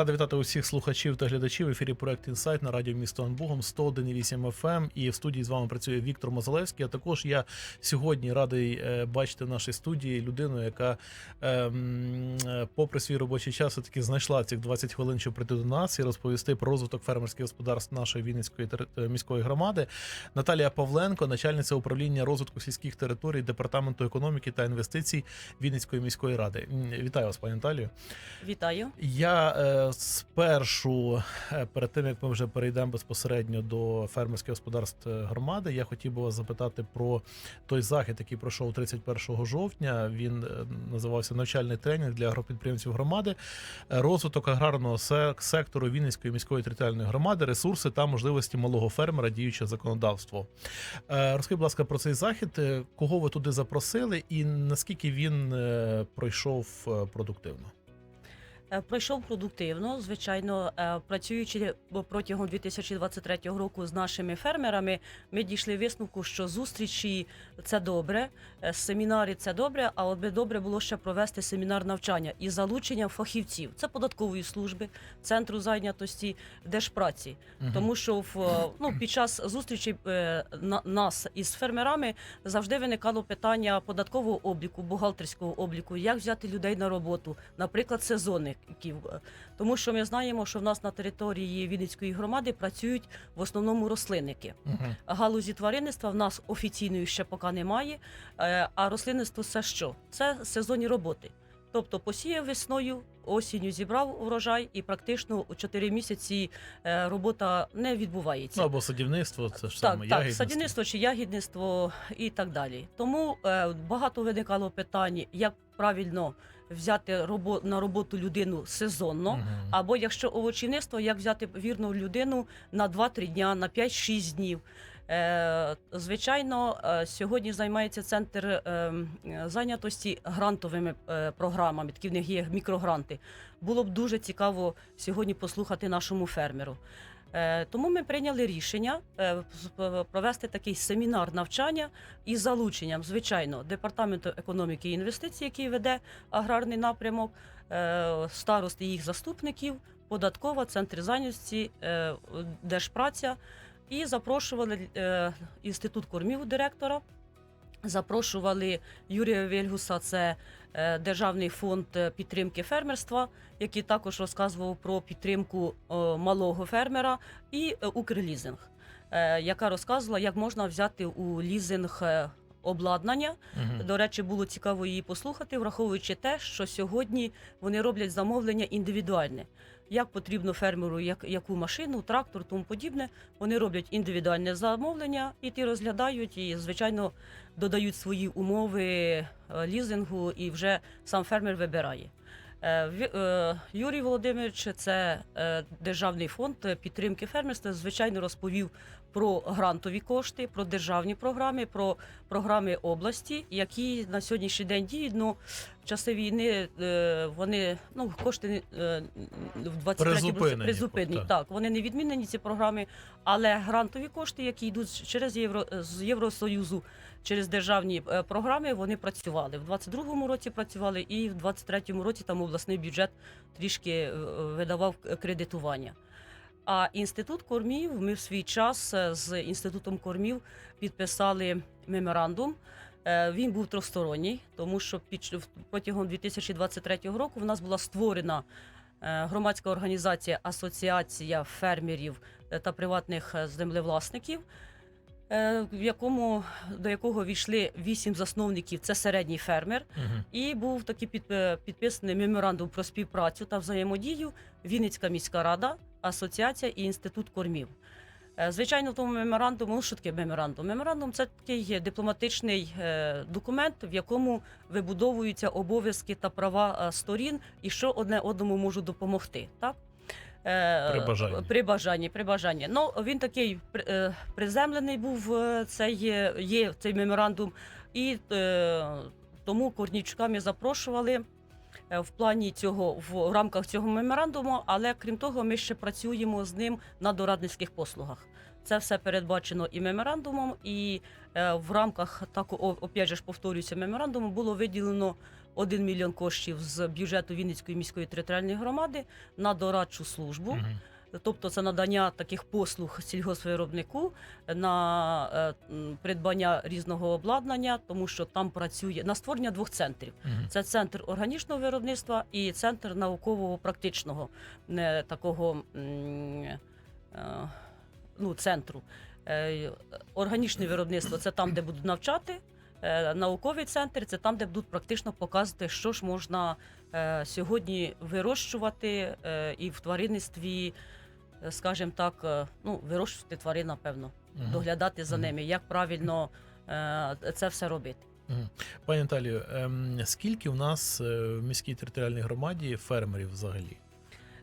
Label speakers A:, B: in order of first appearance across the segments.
A: Радий вітати усіх слухачів та глядачів. В ефірі проект Інсайт на радіо місто Анбугом 101,8 FM. І в студії з вами працює Віктор Мозалевський. А також я сьогодні радий е, бачити в нашій студії людину, яка, ем, е, попри свій робочий час, таки знайшла цих 20 хвилин, щоб прийти до нас і розповісти про розвиток фермерських господарств нашої Вінницької е, міської громади. Наталія Павленко, начальниця управління розвитку сільських територій департаменту економіки та інвестицій Вінницької міської ради. Вітаю вас, пані Наталію.
B: Вітаю.
A: Я спершу, е, перед тим як ми вже перейдемо безпосередньо до фермерських господарств е, громади, я хотів би вас запитати про той захід, який пройшов 31 жовтня. Він е, називався навчальний тренінг для агропідприємців громади, розвиток аграрного се- сектору Вінницької міської територіальної громади, ресурси та можливості малого фермера, діюче законодавство. Розкажіть, будь ласка, про цей захід. Кого ви туди запросили, і наскільки він пройшов продуктивно?
B: Е, Пройшов продуктивно. Звичайно, е, працюючи протягом 2023 року з нашими фермерами, ми дійшли висновку, що зустрічі це добре, е, семінари це добре. А от би добре було ще провести семінар навчання із залученням фахівців. Це податкової служби, центру зайнятості, держпраці.
A: Мгм.
B: Тому що в ну під час зустрічі на- нас із фермерами завжди виникало питання податкового обліку, бухгалтерського обліку, як взяти людей на роботу, наприклад, сезонників. Е, Тому що ми знаємо, що в нас на території Вінницької громади працюють в основному рослинники.
A: Мгм.
B: Галузі тваринництва в нас офіційної ще поки немає. А рослинництво це що? Це сезонні роботи. Тобто посіяв весною, осінню зібрав урожай, і практично у 4 місяці робота не відбувається.
A: Ну або садівництво, це ж
B: Так,
A: саме
B: так,
A: ягідництво.
B: садівництво чи ягідництво і так далі. Тому багато виникало питань, як правильно взяти робо- на роботу людину сезонно, або якщо овочівництво, як взяти вірну людину на 2-3 дня, на 5-6 днів. Е, звичайно, е, сьогодні займається центр е, зайнятості грантовими е, програмами, такі в них є мікрогранти. Було б дуже цікаво сьогодні послухати нашому фермеру. Е, Тому ми прийняли рішення е, провести такий семінар навчання із залученням, звичайно, департаменту економіки і інвестицій, який веде аграрний напрямок, старост і їх заступників, податкова, центр зайнятості, е, держпраця. І запрошували е, інститут кормів директора. Запрошували Юрія Вельгуса, це е, Державний фонд е, підтримки фермерства, який також розказував про підтримку е, малого фермера, і Укрлізинг, яка розказувала, як можна взяти у лізинг обладнання.
A: Мгм.
B: До речі, було цікаво її послухати, враховуючи те, що сьогодні вони роблять замовлення індивідуальне. Як потрібно фермеру, як, яку машину, трактор, тому подібне. Вони роблять індивідуальне замовлення, і ті розглядають, і, звичайно, додають свої умови е, лізингу, і вже сам фермер вибирає. Е, е, Юрій Володимирович, це е, Державний фонд підтримки фермерства, звичайно, розповів про грантові кошти, про державні програми, про програми області, які на сьогоднішній день діють. Ну, в часи війни вони ну кошти в 23
A: Призупинені. Так,
B: вони не відмінені ці програми, але грантові кошти, які йдуть через Євро з Євросоюзу, через державні е, програми, вони працювали в 22-му році. Працювали і в 23-му році там обласний бюджет трішки е, видавав кредитування. А інститут кормів ми в свій час е, з інститутом кормів підписали меморандум. Він був трьохсторонній, тому що протягом 2023 року в нас була створена громадська організація Асоціація фермерів та приватних землевласників, в якому до якого війшли вісім засновників. Це середній фермер.
A: Мгм.
B: І був такий під, е, підписаний меморандум про співпрацю та взаємодію Вінницька міська рада, асоціація і інститут кормів. Е, Звичайно, в тому меморандуму, ну, що таке меморандум? Меморандум це такий дипломатичний е, документ, в якому вибудовуються обов'язки та права е, сторін, і що одне одному можуть допомогти. Так? Е,
A: При бажанні.
B: При бажанні, при бажанні. Ну, він такий е, приземлений був е, цей, є, є цей меморандум, і е, тому Корнійчука ми запрошували е, в плані цього в рамках цього меморандуму, але крім того, ми ще працюємо з ним на дорадницьких послугах. Це все передбачено і меморандумом, і е, в рамках так опять же повторюся меморандуму було виділено 1 мільйон коштів з бюджету Вінницької міської територіальної громади на дорадчу службу. Тобто це надання таких послуг сільгоспвиробнику на е, придбання різного обладнання, тому що там працює на створення двох центрів. Це центр органічного виробництва і центр наукового практичного не, такого е, ну, центру. Е, Органічне виробництво це там, де будуть навчати. Е, Науковий центр це там, де будуть практично показувати, що ж можна е, сьогодні вирощувати е, і в тваринництві, скажімо так, ну, вирощувати тварин, напевно,
A: Мгм.
B: доглядати за ними, як правильно це все робити.
A: Пані Наталію, ем, скільки у нас в міській територіальній громаді фермерів взагалі?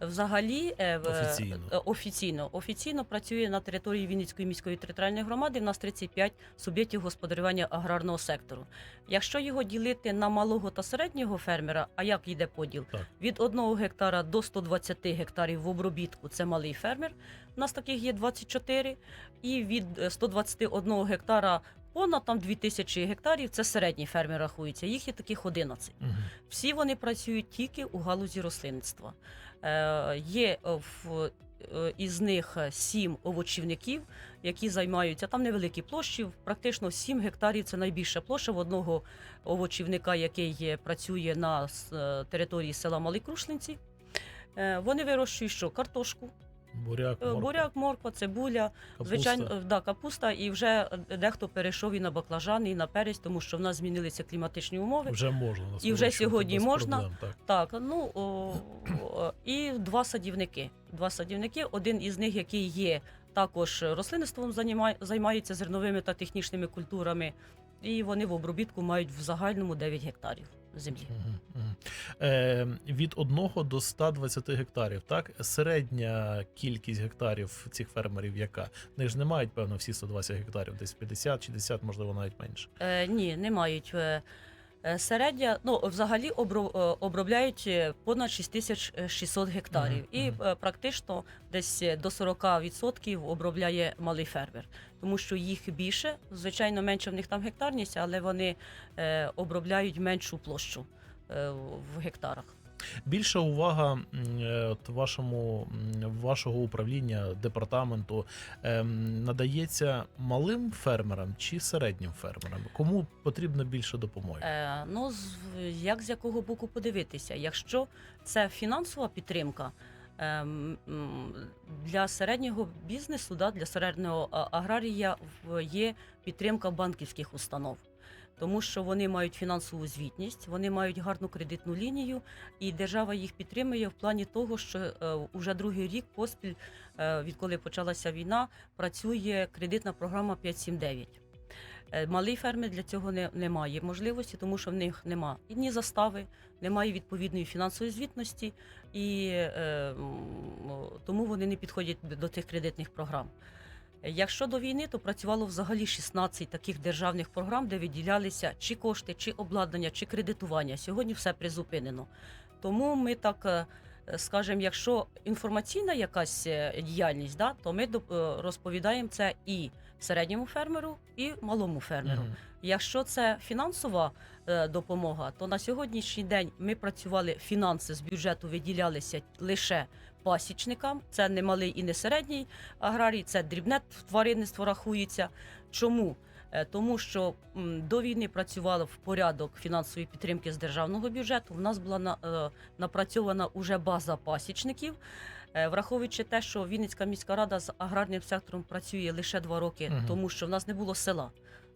B: Взагалі е,
A: Офіційно.
B: е, офіційно офіційно працює на території Вінницької міської територіальної громади. В нас 35 суб'єктів господарювання аграрного сектору. Якщо його ділити на малого та середнього фермера, а як йде поділ?
A: Так.
B: Від 1 гектара до 120 гектарів в обробітку це малий фермер. У нас таких є 24. І від е, 121 гектара понад там 2000 гектарів це середній фермер рахується. Їх є таких 11.
A: Мгм.
B: Всі вони працюють тільки у галузі рослинництва. Е, є е, в е, із них сім овочівників, які займаються там невеликі площі. Практично 7 гектарів це найбільша площа в одного овочівника, який працює на території села Малі Крушлинці. Вони вирощують що? Картошку,
A: Буряк,
B: е,
A: морква,
B: буряк, морква, цибуля,
A: капуста.
B: Звичайно, е, да, капуста, і вже е, дехто перейшов і на баклажани, і на перець, тому що в нас змінилися кліматичні умови.
A: вже можна
B: І вже сьогодні можна.
A: проблем, так.
B: Так, ну о, о, і два садівники. Два садівники. Один із них, який є також рослинництвом, займає- займається зерновими та технічними культурами. І вони в обробітку мають в загальному 9 гектарів землі.
A: Угу, угу. Е, від 1 до 120 гектарів, так? Середня кількість гектарів цих фермерів яка? Вони ж не мають, певно, всі 120 гектарів, десь 50, 60, можливо, навіть менше.
B: Е, ні, не мають. Е, Середня, ну взагалі е, обробляють е, понад 6600 гектарів,
A: Мгм,
B: і е, практично десь до 40% обробляє малий фермер, тому що їх більше. Звичайно, менше в них там гектарність, але вони обробляють меншу площу в гектарах.
A: Більша увага е, от вашому вашого управління департаменту ем, надається малим фермерам чи середнім фермерам? Кому потрібно більше допомоги?
B: Е, ну, як з якого боку подивитися? Якщо це фінансова підтримка ем, для середнього бізнесу, да, для середнього аграрія є підтримка банківських установ. Тому що вони мають фінансову звітність, вони мають гарну кредитну лінію, і держава їх підтримує в плані того, що е, уже другий рік поспіль, е, відколи почалася війна, працює кредитна програма 579. Е, Малий фермер для цього не, не можливості, тому що в них нема і застави, немає відповідної фінансової звітності, і е, тому вони не підходять до цих кредитних програм. Якщо до війни, то працювало взагалі 16 таких державних програм, де виділялися чи кошти, чи обладнання, чи кредитування. Сьогодні все призупинено. Тому ми так е, скажімо, якщо інформаційна якась е, діяльність, да, то ми е, розповідаємо це і середньому фермеру, і малому фермеру.
A: Мгм.
B: Якщо це фінансова е, допомога, то на сьогоднішній день ми працювали фінанси з бюджету виділялися лише пасічникам. Це не малий і не середній аграрій, це дрібне тваринництво рахується. Чому? Е, Тому що до війни працювали в порядок фінансової підтримки з державного бюджету. У нас була на, е, напрацьована уже база пасічників. Е, Враховуючи те, що Вінницька міська рада з аграрним сектором працює лише два роки,
A: Мгм.
B: тому що в нас не було села.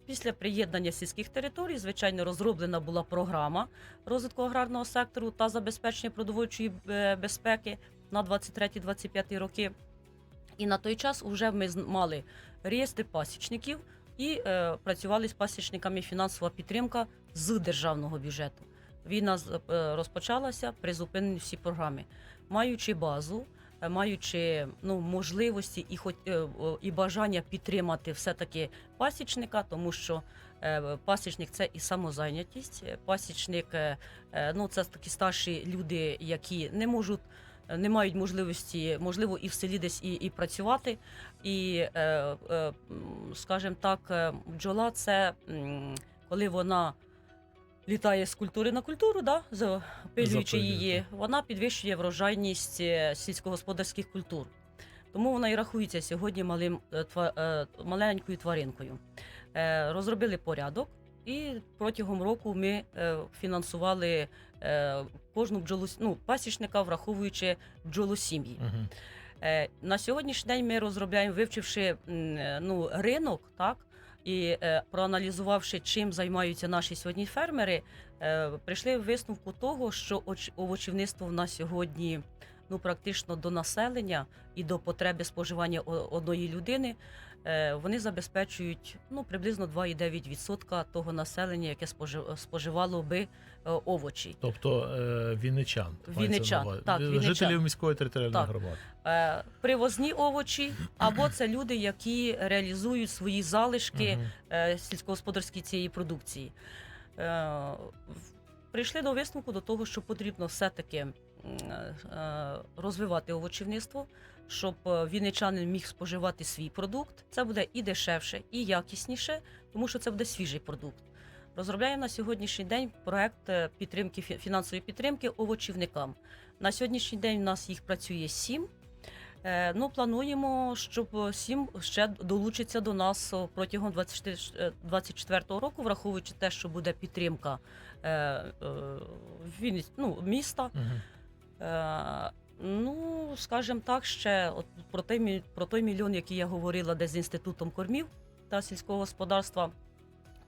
B: Після приєднання сільських територій, звичайно, розроблена була програма розвитку аграрного сектору та забезпечення продовольчої безпеки на 23-25 роки. І на той час вже ми мали реєстри пасічників і е, працювали з пасічниками фінансова підтримка з державного бюджету. Війна е, розпочалася, призупинені всі програми. Маючи базу, е, маючи ну, можливості і, хоч, е, і бажання підтримати все-таки пасічника, тому що Пасічник це і самозайнятість. Пасічник ну, це такі старші люди, які не можуть. Не мають можливості, можливо, і в селі десь і, і працювати. І, е, е, скажімо так, е, бджола це коли вона літає з культури на культуру, да, запилюючи її, вона підвищує врожайність е, сільськогосподарських культур. Тому вона і рахується сьогодні малим, маленькою тваринкою. Розробили порядок, і протягом року ми е, фінансували е, кожну бджолу, ну, пасічника, враховуючи бджолосім'ї.
A: Мгм.
B: Е, На сьогоднішній день ми розробляємо, вивчивши ну, ринок, так і проаналізувавши, чим займаються наші сьогодні фермери, прийшли в висновку того, що оч- овочівництво в нас сьогодні ну практично до населення і до потреби споживання одної людини. Е, Вони забезпечують ну приблизно 2,9% того населення, яке спожи- споживало би е, овочі.
A: Тобто е, вінничан.
B: Вінничан, так, вінничан.
A: Жителів міської територіальної
B: Так.
A: громади.
B: Привозні овочі, або це люди, які реалізують свої залишки е, сільськогосподарської цієї продукції. Прийшли до висновку до того, що потрібно все-таки м, е, розвивати овочівництво, щоб е, вінничанин міг споживати свій продукт. Це буде і дешевше, і якісніше, тому що це буде свіжий продукт. Розробляємо на сьогоднішній день проект е, підтримки фі- фінансової підтримки овочівникам. На сьогоднішній день у нас їх працює сім. Е, Ну, плануємо, щоб сім ще долучиться до нас протягом 2024 року, враховуючи те, що буде підтримка е, е, ну, міста.
A: Мгм.
B: Е, ну, скажімо так, ще от про той, про той мільйон, який я говорила, де з інститутом кормів та сільського господарства.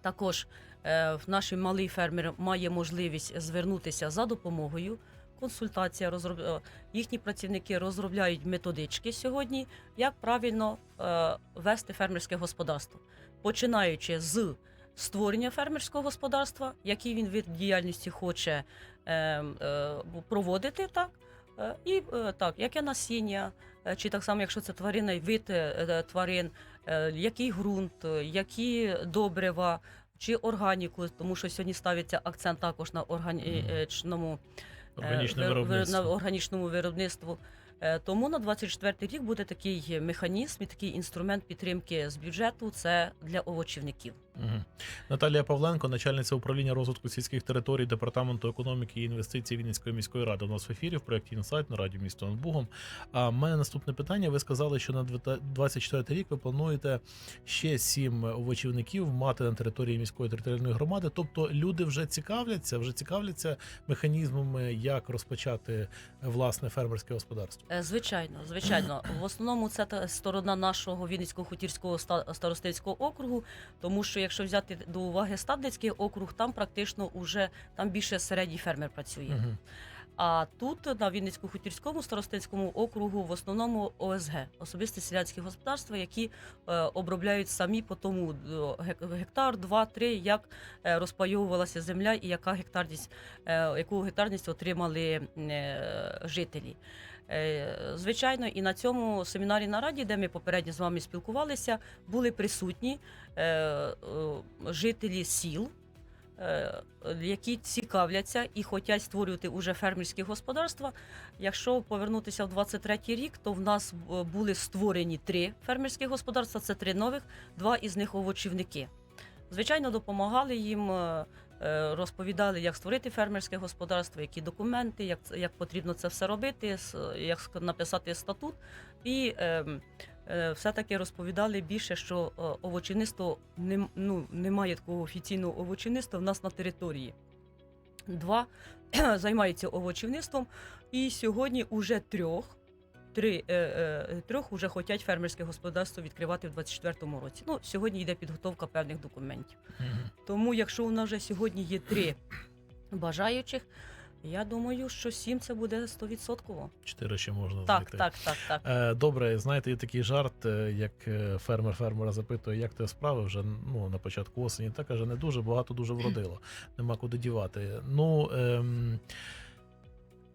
B: Також е, наш малий фермер має можливість звернутися за допомогою. Консультація розроб... е, їхні працівники розробляють методички сьогодні, як правильно е, вести фермерське господарство, починаючи з створення фермерського господарства, який він вид діяльності хоче е, е, проводити, так е, і е, так, яке насіння, е, чи так само, якщо це тварина, вид тварин, який ґрунт, які добрива. Чи органіку, тому що сьогодні ставиться акцент також на органічному
A: Органічне виробництво.
B: на органічному виробництву. Тому на 24 рік буде такий механізм і такий інструмент підтримки з бюджету. Це для овочівників.
A: Мгм. Наталія Павленко, начальниця управління розвитку сільських територій департаменту економіки і інвестицій Вінницької міської ради. У нас в ефірі в проєкті інсайт на радіо місто над А в мене наступне питання. Ви сказали, що на 24 рік ви плануєте ще сім овочівників мати на території міської територіальної громади. Тобто люди вже цікавляться, вже цікавляться механізмами, як розпочати е, власне фермерське господарство.
B: Е, Звичайно, звичайно. В основному це сторона нашого Вінницького хутірського ста- старостинського округу, тому що якщо взяти до уваги Стадницький округ, там практично уже там більше середній фермер працює.
A: Мгм.
B: А тут на Вінницько-Хутірському старостинському округу в основному ОСГ особисті селянські господарства, які е, обробляють самі по тому е, гектар, два-три, як е, розпайовувалася земля і яка гектарність, е, яку гектарність отримали е, жителі. Е, Звичайно, і на цьому семінарі нараді, де ми попередньо з вами спілкувалися, були присутні жителі сіл, які цікавляться і хочуть створювати уже фермерські господарства. Якщо повернутися в 23-й рік, то в нас е, були створені три фермерські господарства. Це три нових, два із них овочівники. Звичайно, допомагали їм. е, е, Розповідали, як створити фермерське господарство, які документи, як, як потрібно це все робити, як написати статут. І ем, е, все-таки розповідали більше, що е, овочівництво не, ну, немає такого офіційного овочівництва в нас на території. Два займаються овочівництвом, і сьогодні уже трьох. Три, е, е, трьох уже хочуть фермерське господарство відкривати в 24-му році. Ну, сьогодні йде підготовка певних документів. Тому, якщо у нас вже сьогодні є три бажаючих, я думаю, що сім це буде 100%.
A: Чотири ще можна
B: Так,
A: знайти.
B: так, так, так.
A: Е, Добре, знаєте, є такий жарт, е, як е, фермер фермера запитує, як ти справи вже ну, на початку осені. Та каже, не дуже багато дуже вродило. Нема куди дівати. Ну ем,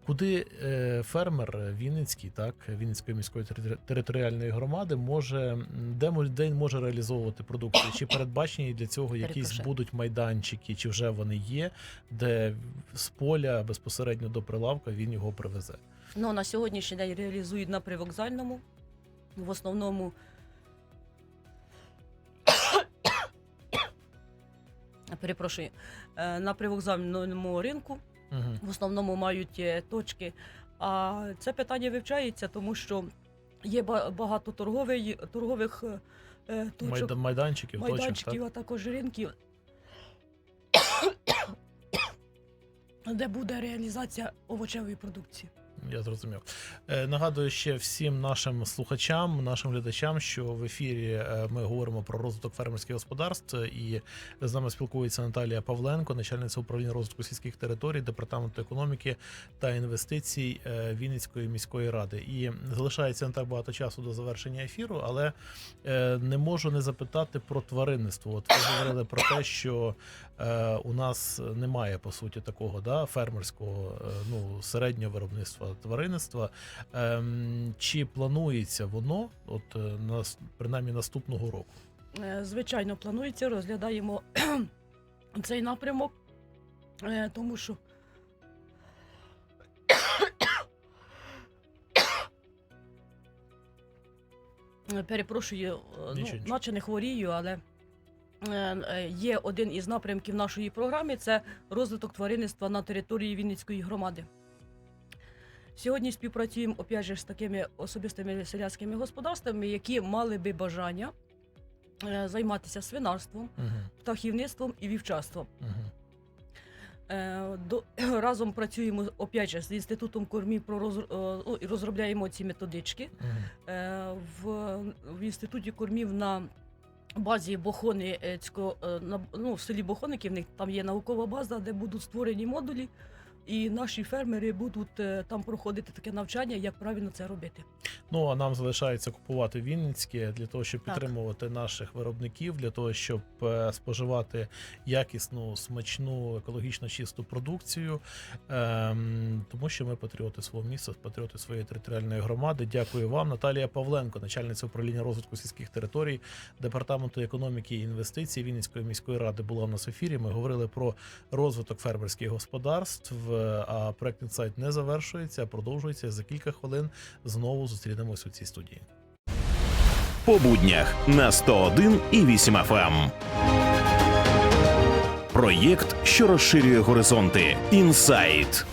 A: Куди е, фермер Вінницький, так, Вінницької міської територіальної громади може де, мо- може реалізовувати продукцію? Чи передбачені для цього якісь
B: Перепрошую.
A: будуть майданчики, чи вже вони є, де з поля безпосередньо до прилавка він його привезе?
B: Ну, на сьогоднішній день реалізують на привокзальному. В основному перепрошую, е, на привокзальному ринку
A: Угу.
B: в основному мають е, точки. А це питання вивчається, тому що є ба- багато торгових, торгових е, е, точок,
A: Майда, майданчиків, точок, так?
B: а також ринків, де буде реалізація овочевої продукції.
A: Я зрозумів. Е, нагадую ще всім нашим слухачам, нашим глядачам, що в ефірі е, ми говоримо про розвиток фермерських господарств, е, і з нами спілкується Наталія Павленко, начальниця управління розвитку сільських територій, департаменту економіки та інвестицій Вінницької міської ради. І залишається не так багато часу до завершення ефіру, але не можу не запитати про тваринництво. От ви говорили про те, що е, у нас немає по суті такого да, фермерського е, ну, середнього виробництва тваринництва. Ем, чи планується воно, от е, нас принаймні наступного року?
B: Звичайно, планується, розглядаємо цей напрямок, тому що перепрошую, ну, наче не хворію, але є один із напрямків нашої програми це розвиток тваринництва на території Вінницької громади. Сьогодні співпрацюємо опять же, з такими особистими селянськими господарствами, які мали би бажання е, займатися свинарством,
A: Угу,
B: птахівництвом і вівчарством. Е, До, разом працюємо опять же, з інститутом кормів про роз, е, ну, розробляємо ці методички. Е, В, в інституті кормів на базі Бохоницького, е, ну, в селі Бохоники, в них там є наукова база, де будуть створені модулі. І наші фермери будуть е, там проходити таке навчання, як правильно це робити.
A: Ну а нам залишається купувати вінницьке для того, щоб
B: Так.
A: підтримувати наших виробників, для того, щоб е, споживати якісну, смачну, екологічно чисту продукцію. Ем, тому що ми патріоти свого міста, патріоти своєї територіальної громади. Дякую вам, Наталія Павленко, начальниця управління розвитку сільських територій, департаменту економіки і інвестицій Вінницької міської ради була в нас в ефірі. Ми говорили про розвиток фермерських господарств. Е, А проект інсайт не завершується, а продовжується за кілька хвилин. Знову зустрінемось у цій студії.
C: По буднях на 101 і 8 FM. Проєкт, що розширює горизонти. Інсайт.